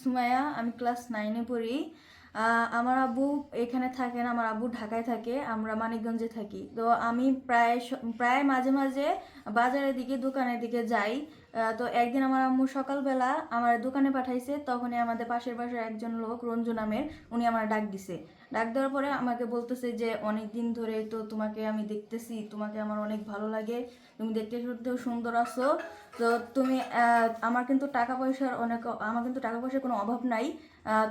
সুমাইয়া, আমি ক্লাস নাইনে পড়ি। আমার আব্বু এখানে থাকেন, আমার আব্বু ঢাকায় থাকে, আমরা মানিকগঞ্জে থাকি। তো আমি প্রায় প্রায় মাঝে মাঝে বাজারের দিকে, দোকানের দিকে যাই। তো একদিন আমার আম্মু সকালবেলা আমার দোকানে পাঠাইছে, তখনই আমাদের পাশের পাশের একজন লোক, রঞ্জু নামের, উনি আমার ডাক দিছে। ডাক দেওয়ার পরে আমাকে বলতেছে যে অনেক দিন ধরে তো তোমাকে আমি দেখতেছি, তোমাকে আমার অনেক ভালো লাগে, তুমি দেখতে শুনতেও সুন্দর আছো। তো তুমি আমার কিন্তু টাকা পয়সার অনেক, আমার কিন্তু টাকা পয়সার কোনো অভাব নাই।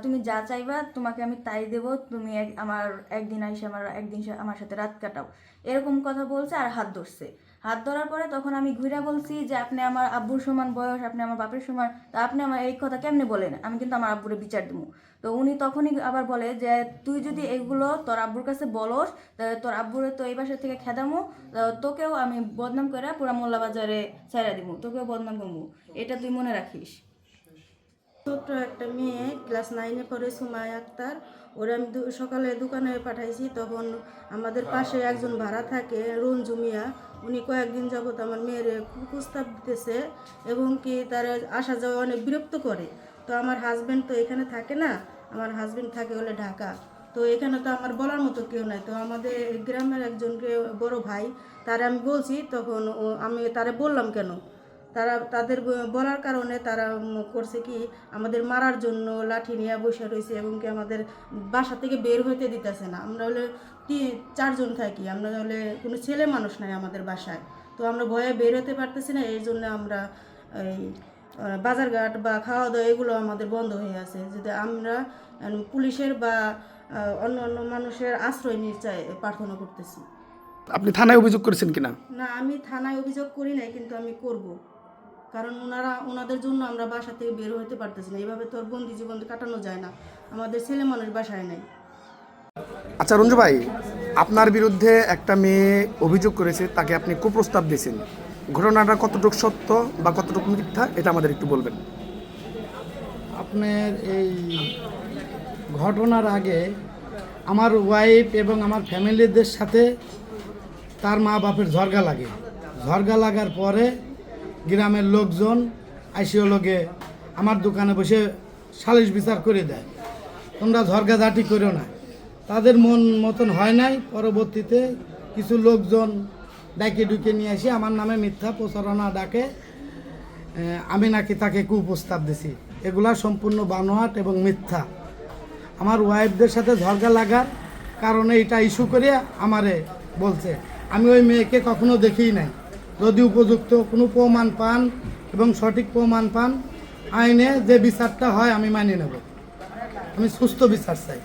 তুমি যা চাইবা তোমাকে আমি তাই দেব, তুমি আমার একদিন আইসে, আমার একদিন আমার সাথে রাত কাটাও। এরকম কথা বলছে আর হাত ধরছে। হাত ধরার পরে তখন আমি ঘুরে বলছি যে, আপনি আমার আব্বুর সমান বয়স, আপনি আমার বাপের সমান, তা আপনি আমার এই কথা কেমনে বলেন? আমি কিন্তু আমার আব্বুরে বিচার দেবো তো উনি তখনই আবার বলে যে, তুই যদি এগুলো তোর আব্বুর কাছে বলস তোর আব্বুরে তো এই বাসা থেকে খেদামো তোকেও আমি বদনাম করে পুরা মোল্লা বাজারে ছাইরা দিব তোকেও বদনাম করব এটা তুই মনে রাখিস? ছোট্ট একটা মেয়ে, ক্লাস নাইনে পড়ে সুমায় আক্তার। ওরা আমি সকালে দোকানে পাঠাইছি তখন আমাদের পাশে একজন ভাড়া থাকে রঞ্জু মিয়া। উনি কয়েকদিন যাবত আমার মেয়ের প্রস্তাব দিতেছে এবং কি তার আসা যাওয়া অনেক বিরক্ত করে। তো আমার হাজব্যান্ড তো এখানে থাকে না আমার হাজব্যান্ড থাকে হলে ঢাকা। তো এখানে তো আমার বলার মতো কেউ নাই। তো আমাদের গ্রামের একজনকে বড় ভাই তারে আমি বলছি তখন আমি তারে বললাম কেন? তারা তাদের বলার কারণে তারা করছে কি আমাদের মারার জন্য লাঠি নিয়ে বসে রয়েছে এবং কি আমাদের বাসা থেকে বের হইতে দিতেছে না। আমরা হলে চারজন থাকি আমরা হলে কোনো ছেলে মানুষ নাই আমাদের বাসায়। তো আমরা ভয়ে বের হতে পারতেছি না এই জন্য আমরা এই বাজারঘাট বা খাওয়া দাওয়া এগুলো আমাদের বন্ধ হয়ে আছে। যদি আমরা পুলিশের বা অন্য অন্য মানুষের আশ্রয় নিয়ে চাই প্রার্থনা করতেছি। আপনি থানায় অভিযোগ করেছেন কিনা? না আমি থানায় অভিযোগ করি নাই কিন্তু আমি করব। কারণ ওনারা ওনাদের জন্য আমরা বাসা থেকে বের হতে পারতেছি না। এইভাবে তো আর বন্দি জীবন কাটানো যায় না। আমাদের ছেলে মানুষ বাসায় নেই। আচ্ছা রঞ্জু ভাই আপনার বিরুদ্ধে একটা মেয়ে অভিযোগ করেছে তাকে আপনি কুপ্রস্তাব দিয়েছেন। ঘটনাটা কতটুকু সত্য বা কতটুকু মিথ্যা এটা আমাদের একটু বলবেন। আপনার এই ঘটনার আগে আমার ওয়াইফ এবং আমার ফ্যামিলিদের সাথে তার মা বাপের ঝরগা লাগে। ঝরগা লাগার পরে গ্রামের লোকজন আইসিও লোকে আমার দোকানে বসে সালিশ বিচার করে দেয়। তোমরা ঝরগা ঝাঁটি করো না। তাদের মন মতন হয় নাই। পরবর্তীতে কিছু লোকজন ডাকে ডুকে নিয়ে আসি। আমার নামে মিথ্যা প্রচারণা ডাকে। আমি নাকি তাকে কুপ্রস্তাব দিছি। এগুলা সম্পূর্ণ বানোয়াট এবং মিথ্যা। আমার ওয়াইফদের সাথে ঝরগা লাগার কারণে এটা ইস্যু করে আমারে বলছে। আমি ওই মেয়েকে কখনো দেখিই নাই। যদি উপযুক্ত কোনো প্রমাণ পান এবং সঠিক প্রমাণ পান আইনে যে বিচারটা হয় আমি মানিয়ে নেব। আমি সুস্থ বিচার চাই।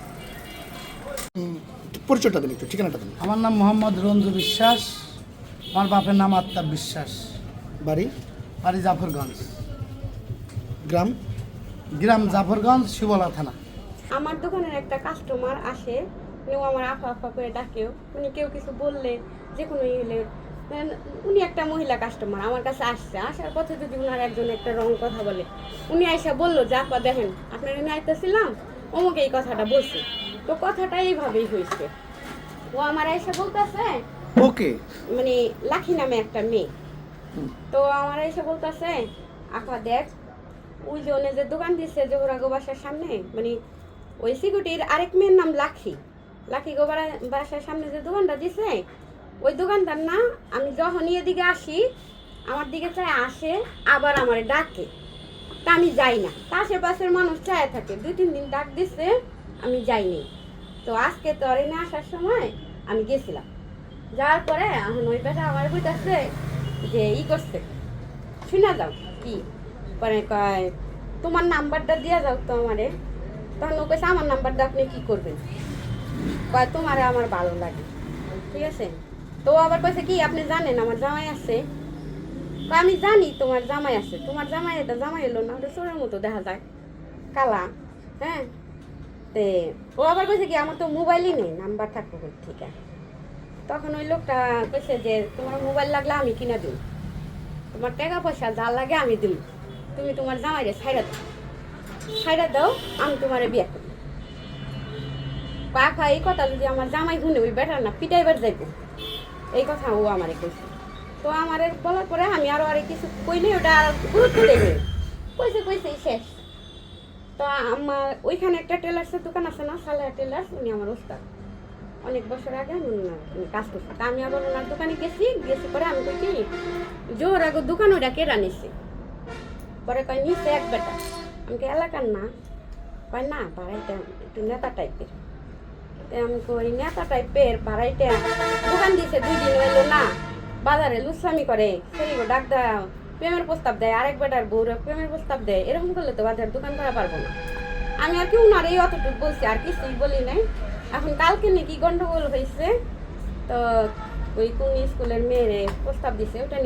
পরিচয়টা দিন একটু ঠিকানাটা দিন। আমার নাম মোহাম্মদ রঞ্জু বিশ্বাস আমার বাপের নাম আত্মাব বিশ্বাস। বাড়ি? বাড়ি জাফরগঞ্জ। গ্রাম? গ্রাম জাফরগঞ্জ শিবলা থানা। আমার দোকানের একটা কাস্টমার আসে উনিও আমার আফা আফা করে ডাকেও উনি কেউ কিছু বললে যে কোনো ইয়ে হলে মানে উনি একটা মহিলা কাস্টমার আমার কাছে আসছে। আসার পথে যদি উনার একজন একটা রং কথা বলে উনি আইসা বলল যে আপা দেখেন আপনার এনে আইতেছিলাম অমুক এই কথাটা বলছে। তো কথাটা এইভাবেই হয়েছে ও আমার আইসা বলতেছে ওকে। মানে লাখি নামে একটা মেয়ে। তো আমার এসে বলতেছে আপা দেখ ওই যে ওনে যে দোকান দিচ্ছে জোহরাগো বাসার সামনে মানে ওই সিকিউরিটির আরেক মেয়ের নাম লাখি। লাখি গো বাড়া- বাসার সামনে যে দোকানটা দিছে ওই দোকানদার না, আমি যখনই এদিকে আসি, আমার দিকে চাই আসে, আবার আমার ডাকে। তা আমি যাই না। তা আশেপাশের মানুষ চায় থাকে, দুই তিন দিন ডাক দিচ্ছে আমি যাইনি তো আজকে তো আর এনে আসার সময় আমি গেছিলাম। যাওয়ার পরে এখন ওই বেটা আমার বুঝতেছে যে ই করছে শুনে যাও। কি? পরে কয়, তোমার নাম্বারটা দিয়ে যাও তো আমারে। তখন ও কইছে, আমার নাম্বারটা আপনি কী করবেন? কয়, তোমারে আমার ভালো লাগে। ঠিক আছে? তো আবার কইছে কি, আপনি জানেন আমার জামাই আছে। কয় আমি জানি তোমার জামাই আছে। তোমার জামাই এটা জামাই এলো না, ওটা চোরের মতো দেখা যায়। কালা হ্যাঁ? তে ও আবার কইছে কি, আমার তো মোবাইলই নেই, নাম্বার থাকব ঠিক আছে। তখন ওই লোকটা কইছে যে, তোমার মোবাইল লাগলে আমি কিনা দিই তোমার টাকা পয়সা যা লাগে আমি দিই তুমি তোমার জামাইরে ছাইরা দাও। ছাইরা দাও, আমি তোমারে বিয়ে করি পাখা এই কথা যদি আমার জামাই শুনে ওই বেটার না পিটাইবার যাইব। এই কথা ও আমারে কইছে। তো আমারে বলার পরে আমি আরও আর কিছু কইলে ওটা গুরুত্ব দেবে। কইছে কইছে শেষ। তো আমার ওইখানে একটা টেলার্সের দোকান আছে না, সালেহা টেলার্স, উনি আমার ওস্তাদ। অনেক বছর আগে আমি কাজ করছি। তা আমি আবার ওনার দোকানে গেছি গেছি পরে আমি কই কি জোর আগে দোকান ওটা কেরা নিছে? পরে কয়, নিছে এক বেটা। আমি কই, এলাকার না? কয়, না, বাড়াইতে একটু নেতা টাইপের দোকান দিছে দুই দিন না, বাজারে লুসামি করে। ডাক দাও, প্রেমের প্রস্তাব দেয়, আরেক বেটার বউরে প্রেমের প্রস্তাব দেয়, এরকম করলে তো বাজার দোকান করা পারব না। আমি আর কি উনার এই অতটুকু বলছি, আর কিছুই বলি নাই। এখন কালকে নাকি গন্ডগোল হয়েছে তো ওই কোন স্কুলের মেয়েরে প্রস্তাব দিছে, ওটা